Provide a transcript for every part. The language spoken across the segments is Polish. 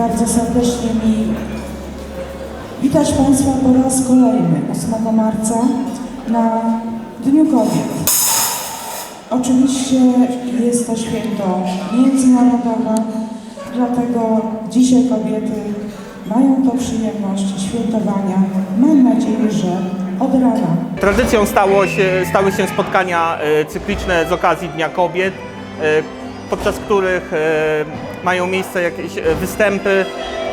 Bardzo serdecznie mi witać Państwa po raz kolejny 8 marca na Dniu Kobiet. Oczywiście jest to święto międzynarodowe, dlatego dzisiaj kobiety mają to przyjemność świętowania. Mam nadzieję, że od rana. Tradycją stało się, stały się spotkania e, cykliczne z okazji Dnia Kobiet, e, podczas których e, mają miejsce jakieś e, występy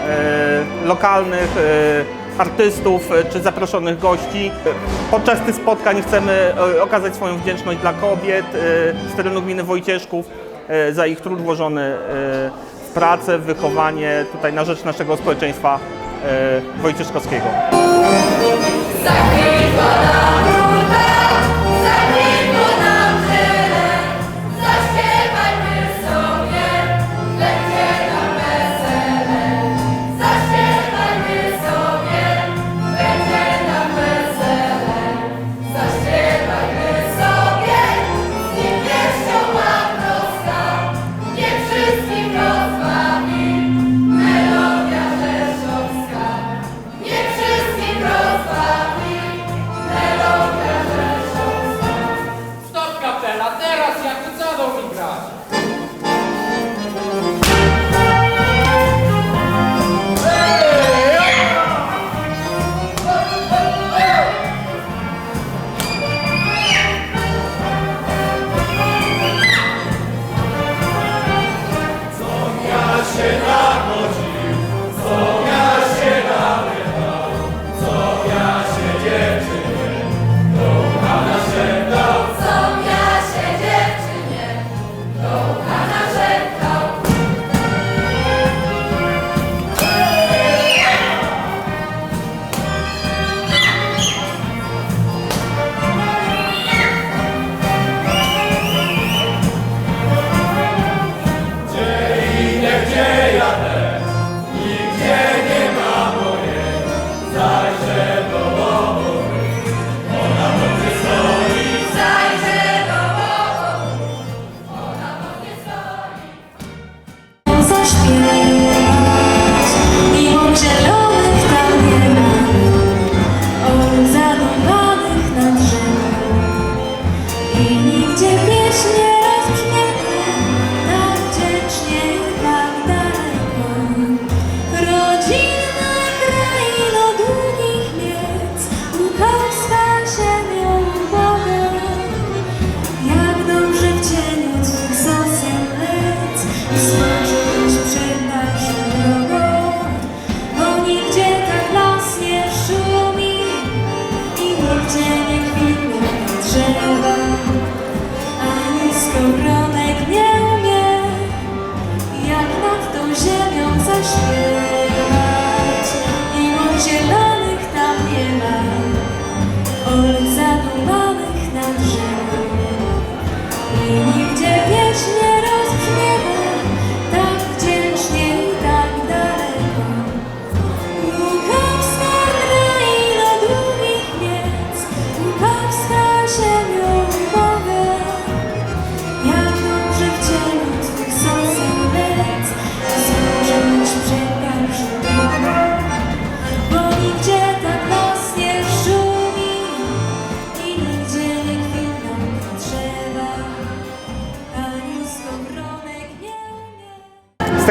e, lokalnych e, artystów czy zaproszonych gości. Podczas tych spotkań chcemy okazać swoją wdzięczność dla kobiet z terenu gminy Wojcieszków za ich trud włożony w pracę, w wychowanie tutaj na rzecz naszego społeczeństwa wojcieszkowskiego. Zakwitła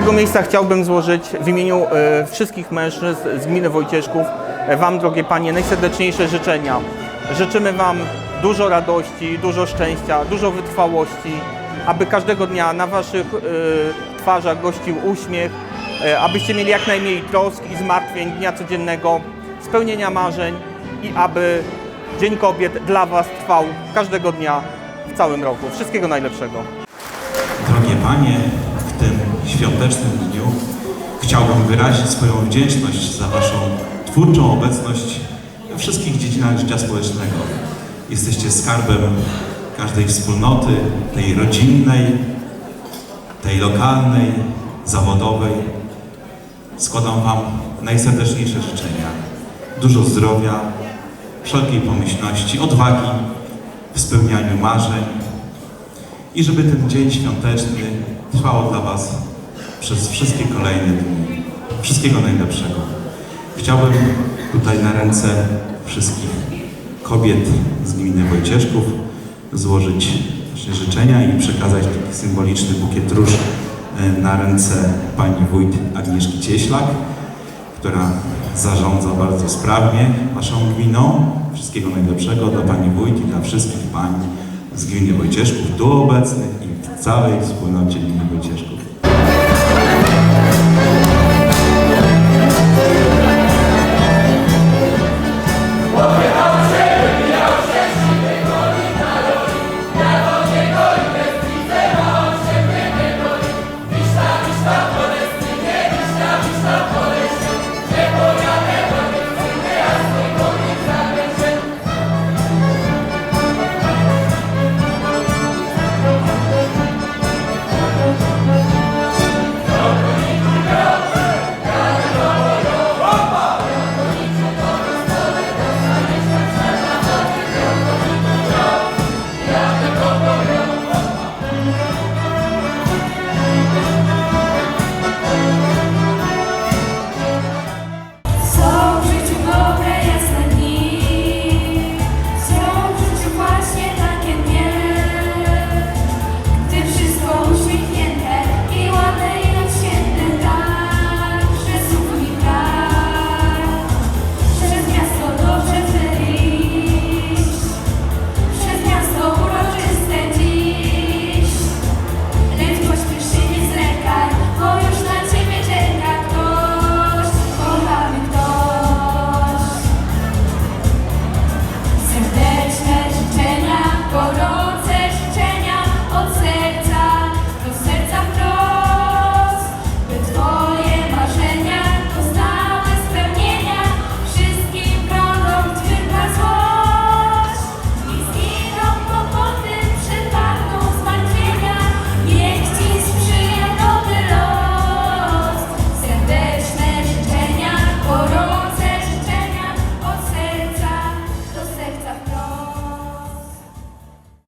tego miejsca chciałbym złożyć w imieniu e, wszystkich mężczyzn z gminy Wojcieszków e, Wam, drogie Panie, najserdeczniejsze życzenia. Życzymy Wam dużo radości, dużo szczęścia, dużo wytrwałości, aby każdego dnia na Waszych e, twarzach gościł uśmiech, abyście mieli jak najmniej trosk i zmartwień dnia codziennego, spełnienia marzeń i aby Dzień Kobiet dla Was trwał każdego dnia w całym roku. Wszystkiego najlepszego. Drogie Panie, świątecznym dniu chciałbym wyrazić swoją wdzięczność za Waszą twórczą obecność we wszystkich dziedzinach życia społecznego. Jesteście skarbem każdej wspólnoty, tej rodzinnej, tej lokalnej, zawodowej. Składam Wam najserdeczniejsze życzenia. Dużo zdrowia, wszelkiej pomyślności, odwagi w spełnianiu marzeń, i żeby ten dzień świąteczny trwał dla Was przez wszystkie kolejne dni. wszystkiego najlepszego. Chciałbym tutaj na ręce wszystkich kobiet z gminy Wojcieszków złożyć właśnie życzenia i przekazać taki symboliczny bukiet róż e, na ręce pani wójt Agnieszki Cieślak, która zarządza bardzo sprawnie waszą gminą. Wszystkiego najlepszego dla pani wójt i dla wszystkich pań z gminy Wojcieszków tu obecnych i w całej wspólnocie gminy Wojcieszków.